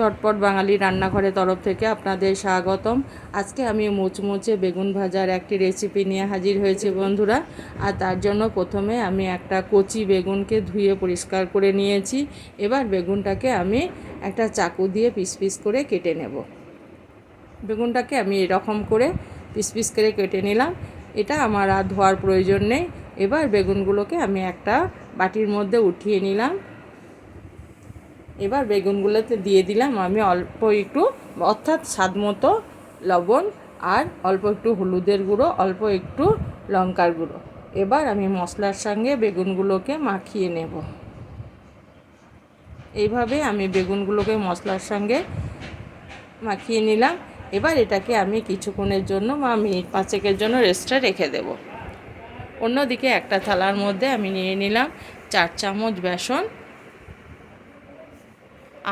চটপট বাঙালি রান্নাঘরের তরফ থেকে আপনাদের স্বাগতম। আজকে আমি মুচমুচে বেগুন ভাজার একটি রেসিপি নিয়ে হাজির হয়েছি বন্ধুরা। আর তার জন্য প্রথমে আমি একটা কচি বেগুনকে ধুয়ে পরিষ্কার করে নিয়েছি। এবার বেগুনটাকে আমি একটা চাকু দিয়ে পিস পিস করে কেটে নেব। বেগুনটাকে আমি এরকম করে পিস পিস করে কেটে নিলাম। এটা আমার আর ধোয়ার প্রয়োজন নেই। এবার বেগুনগুলোকে আমি একটা বাটির মধ্যে উঠিয়ে নিলাম। এবার বেগুনগুলোতে দিয়ে দিলাম আমি অল্প একটু, অর্থাৎ স্বাদ মতো লবণ আর অল্প একটু হলুদের গুঁড়ো, অল্প একটু লঙ্কার গুঁড়ো। এবার আমি মশলার সঙ্গে বেগুনগুলোকে মাখিয়ে নেব। এইভাবে আমি বেগুনগুলোকে মশলার সঙ্গে মাখিয়ে নিলাম। এবার এটাকে আমি কিছুক্ষণের জন্য বা মিনিট পাঁচেকের জন্য রেস্টে রেখে দেব। অন্যদিকে একটা থালার মধ্যে আমি নিয়ে নিলাম চার চামচ বেসন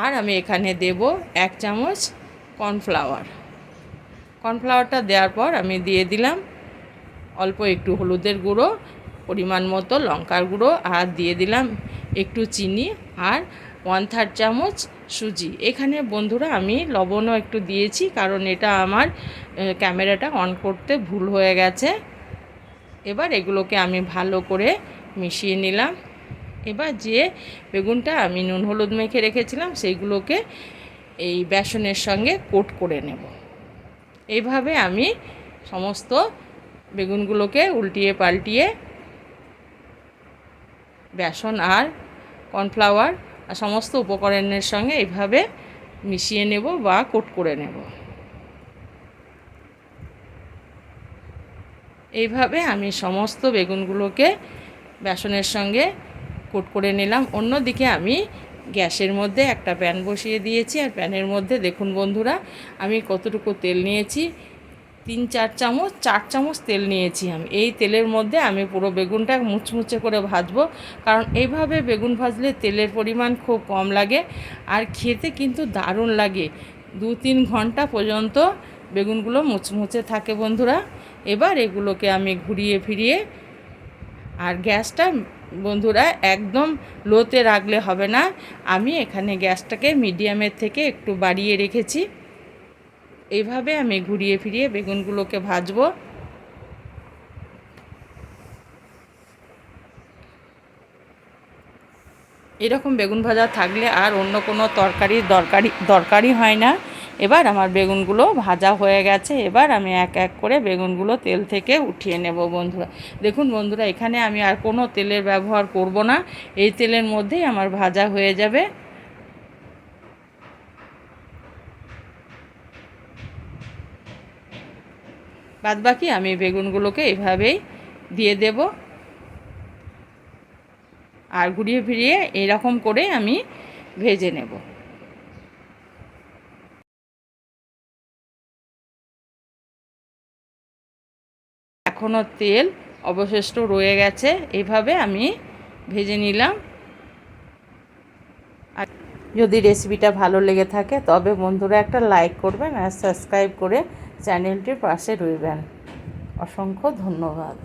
আর আমি এখানে দেব এক চামচ কর্নফ্লাওয়ার। কর্নফ্লাওয়ারটা দেওয়ার পর আমি দিয়ে দিলাম অল্প একটু হলুদের গুঁড়ো, পরিমাণ মতো লঙ্কার গুঁড়ো আর দিয়ে দিলাম একটু চিনি আর ওয়ান থার্ড চামচ সুজি। এখানে বন্ধুরা আমি লবণও একটু দিয়েছি কারণ এটা আমার ক্যামেরাটা অন করতে ভুল হয়ে গেছে। এবার এগুলোকে আমি ভালো করে মিশিয়ে নিলাম। এবার যে বেগুনটা আমি নুন হলুদ মেখে রেখেছিলাম, সেইগুলোকে এই বেসনের সঙ্গে কোট করে নেব। এইভাবে আমি সমস্ত বেগুনগুলোকে উল্টিয়ে পাল্টিয়ে বেসন আর কর্নফ্লাওয়ার আর সমস্ত উপকরণের সঙ্গে এইভাবে মিশিয়ে নেব বা কোট করে নেব। এইভাবে আমি সমস্ত বেগুনগুলোকে বেসনের সঙ্গে কোট করে নিলাম। অন্যদিকে আমি গ্যাসের মধ্যে একটা প্যান বসিয়ে দিয়েছি। আর প্যানের মধ্যে দেখুন বন্ধুরা, আমি কতটুকু তেল নিয়েছি, তিন, চার চামচ চার চামচ তেল নিয়েছি আমি। এই তেলের মধ্যে আমি পুরো বেগুনটা মুচমুচে করে ভাজবো। কারণ এইভাবে বেগুন ভাজলে তেলের পরিমাণ খুব কম লাগে। আর খেতে কিন্তু দারুণ লাগে। দু, তিন ঘণ্টা পর্যন্ত বেগুনগুলো মুচমুচে থাকে বন্ধুরা। এবার এগুলোকে আমি ঘুরিয়ে ফিরিয়ে, আর গ্যাসটা বন্ধুরা, একদম লোতে রাখলে হবে না। আমি এখানে গ্যাসটাকে মিডিয়ামের থেকে একটু বাড়িয়ে রেখেছি। এইভাবে আমি ঘুরিয়ে ফিরিয়ে বেগুনগুলোকে ভাজবো। এরকম বেগুন ভাজা থাকলে আর অন্য কোনো তরকারি দরকারি, দরকারই হয় না। এবার আমার বেগুনগুলো ভাজা হয়ে গেছে। এবার আমি এক এক করে বেগুনগুলো তেল থেকে উঠিয়ে নেব বন্ধুরা। দেখুন বন্ধুরা, এখানে আমি আর কোনো তেলের ব্যবহার করব না। এই তেলের মধ্যেই আমার ভাজা হয়ে যাবে। বাদবাকি আমি বেগুনগুলোকে এভাবেই দিয়ে দেব। আর ঘুরিয়ে ফিরিয়ে এরকম করে আমি ভেজে নেব। এখনও তেল অবশিষ্ট রয়ে গেছে এইভাবে আমি ভেজে নিলাম। আর যদি রেসিপিটা ভালো লেগে থাকে, তবে বন্ধুরা একটা লাইক করবেন আর সাবস্ক্রাইব করে চ্যানেলটির পাশে রইবেন। অসংখ্য ধন্যবাদ।